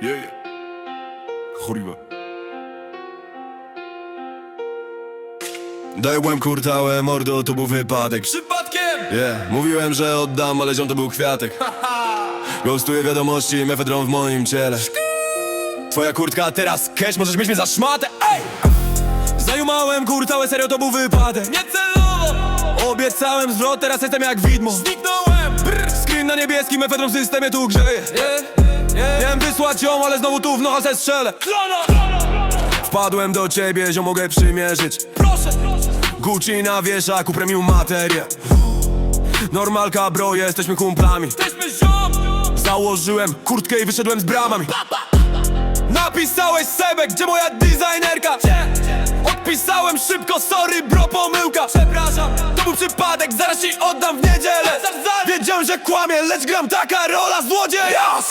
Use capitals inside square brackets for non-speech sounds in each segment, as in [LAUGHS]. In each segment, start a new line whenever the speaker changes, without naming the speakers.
Yeah, yeah. Kurwa. Dałem kurtałe mordo, to był wypadek
Przypadkiem!
Yeah, mówiłem, że oddam, ale ziom to był kwiatek Ghostuję wiadomości, mefedron w moim ciele Twoja kurtka teraz cash, możesz mieć mnie za szmatę Ej! Zajumałem kurtałe, serio to był wypadek
Niecelowo!
Obiecałem zwrot, teraz jestem jak widmo
Zniknąłem! Brr!
Screen na niebieskim, mefedron w systemie tu grzeje
Yeah, yeah.
Miałem wysłać ją, ale znowu tu w nocha se strzelę! Wpadłem do ciebie, ziom mogę przymierzyć.
Proszę, proszę!
Gucci na wieszaku, premium materię Normalka bro, jesteśmy kumplami.
Jesteśmy ziom!
Założyłem kurtkę i wyszedłem z bramami. Napisałeś sebek, gdzie moja designerka? Odpisałem szybko, sorry bro, pomyłka.
Przepraszam!
To był przypadek, zaraz ci oddam w niedzielę. Wiedziałem, że kłamie, lecz gram taka rola złodzieja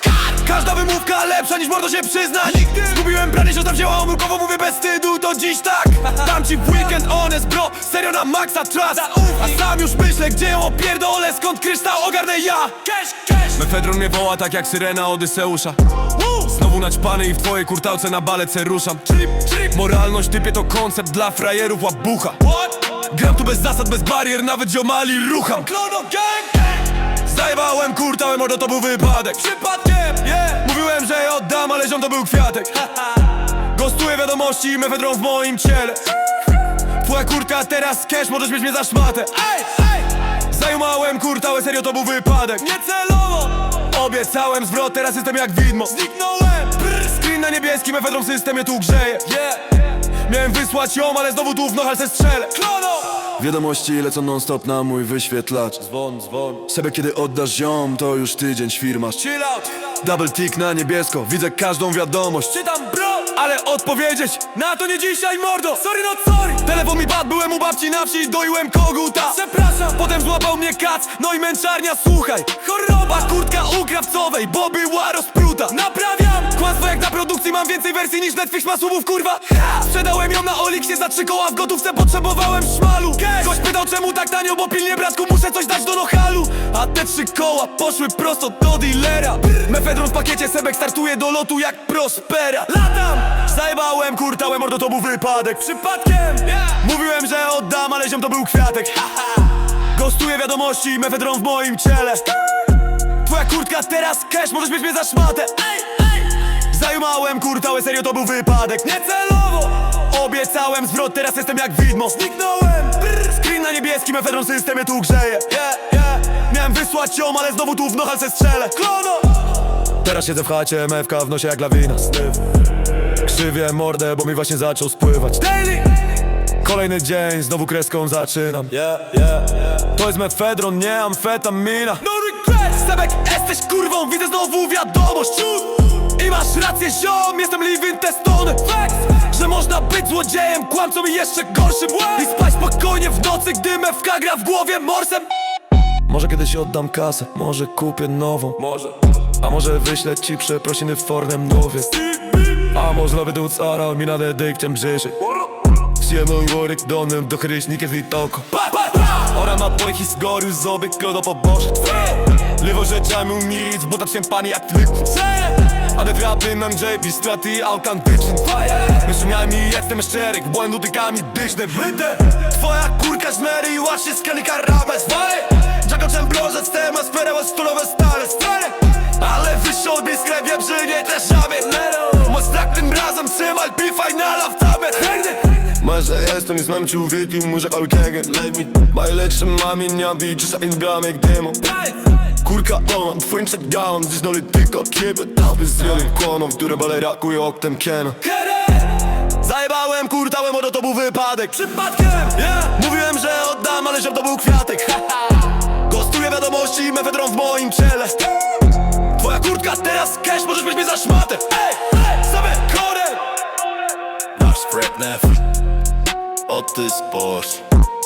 Każda wymówka lepsza niż mordo się przyzna
Nigdy.
Zgubiłem branie, siostra wzięła omyłkowo, mówię bez wstydu, to dziś tak [LAUGHS] Dam ci w weekend honest bro, serio na maksa
Zaufnij.
A sam już myślę, gdzie ją opierdolę, skąd kryształ ogarnę ja! Mefedron mnie woła tak jak syrena Odyseusza! Znowu naćpany i w twojej kurtałce na balece ruszam
Trip, trip!
Moralność typie to koncept dla frajerów łabucha? Gram tu bez zasad, bez barier, nawet ziomali rucham
Klono gang, gang!
Zajebałem kurtałem, mordo to był wypadek
Przypadkiem! Yeah!
Mówiłem, że je oddam, ale ziom to był kwiatek Gostuję wiadomości i mefedron w moim ciele Twoja kurtka teraz cash, możesz mieć mnie za szmatę
Ej, ej!
Zajumałem kurtałę, serio to był wypadek
Niecelowo!
Obiecałem zwrot, teraz jestem jak widmo
Zniknąłem! Brr!
Screen na niebieskim, mefedron w systemie tu grzeje
Yeah!
Miałem wysłać ją, ale znowu tu w nochalce strzelę
Klono!
Wiadomości lecą non stop na mój wyświetlacz
Dzwon, dzwon
Sobie kiedy oddasz ziom, to już tydzień świrmasz
Chill out!
Double tick na niebiesko, widzę każdą wiadomość
Czytam bro!
Ale odpowiedzieć na to nie dzisiaj mordo
Sorry not sorry!
Telefon mi padł, byłem u babci na wsi, doiłem koguta
Przepraszam!
Potem złapał mnie kac, no i męczarnia, słuchaj
Choroba!
Kurtka u krawcowej, bo była rozpruta
Naprawiam!
Kłamstwo jak na produkcji, mam więcej wersji niż Netflix ma słów, kurwa. Sprzedałem ją na Oliksie za trzy koła w gotówce, potrzebowałem szmalu. Ktoś pytał czemu tak tanio, bo pilnie bratku muszę coś dać do lokalu A te trzy koła poszły prosto do dealera. Mefedron w pakiecie, Sebek startuje do lotu jak Prospera.
Latam!
Zajebałem, kurtałem, mordo to był wypadek.
Przypadkiem!
Mówiłem, że oddam, ale ziom to był kwiatek. Gostuję wiadomości, mefedron w moim ciele. Twoja kurtka teraz cash, możesz mieć mnie za szmatę.
Ej, ej!
Zajumałem kurtałę, serio to był wypadek
Niecelowo!
Obiecałem zwrot, teraz jestem jak widmo
Zniknąłem! Brr!
Screen na niebieskim, mefedron w systemie tu grzeje
Yeah, yeah!
Miałem wysłać ją, ale znowu tu w nochalce strzelę
Klono!
Teraz siedzę w chacie, MFK w nosie jak lawina Krzywię mordę, bo mi właśnie zaczął spływać
Daily!
Kolejny dzień, znowu kreską zaczynam
Yeah, yeah, yeah
To jest mefedron, nie amfetamina
No regrets!
Sebek, jesteś kurwą, widzę znowu wiadomość I masz rację ziom, jestem living testony
Facts!
Że można być złodziejem, kłamcą i jeszcze gorszym. I spać spokojnie w nocy, gdy MFK gra w głowie morsem. Może kiedyś oddam kasę, może kupię nową.
Może.
A może wyślę ci przeprosiny w formie młowie A może nawet ucara mi nade dykciem brzyszy. Siemą i łoryk donem do chryśnikiem i toko! Ora ma pojchi z góry, zoby kodo po boże Liwo rzeczami nic, bo tak się pani jak tlik A te trapy nam JP, straty autentyczne. Myślami jestem szczery, błędu tykami dyszne. Wydę Twoja kurka żmery i łasie z kanika ramę Zwalę Jago czemblożec, temat, sperełe, stulowe Stare Ale wyższy od sklep, wiem, że nie też żabię. Moc tak tym razem trzymaj, pi finala w Może jestem z mam człowiekiem, może alkegen Najlepszy mamie nie widzisz, a ingramy jak demo Kurka on, twoim przegrałam, dziś noli tylko kiebie Dałby z wielkim kłoną, które bale rakuje oktem Kena Zajebałem, kurtałem, bo to był wypadek.
Przypadkiem!
yeah. Mówiłem, że oddam, ale ziom to był kwiatek. [LAUGHS] Gostuję wiadomości, mefedron w moim ciele. Twoja kurtka teraz cash, możesz mieć mnie za szmatę. Ej, ej, sobie korem
Nasz spread left Oddty sport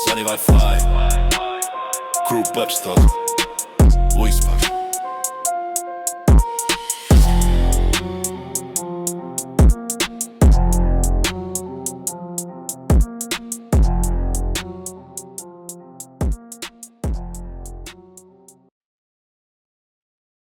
Sunny Wi-Fi. Crew Pepstock Whisper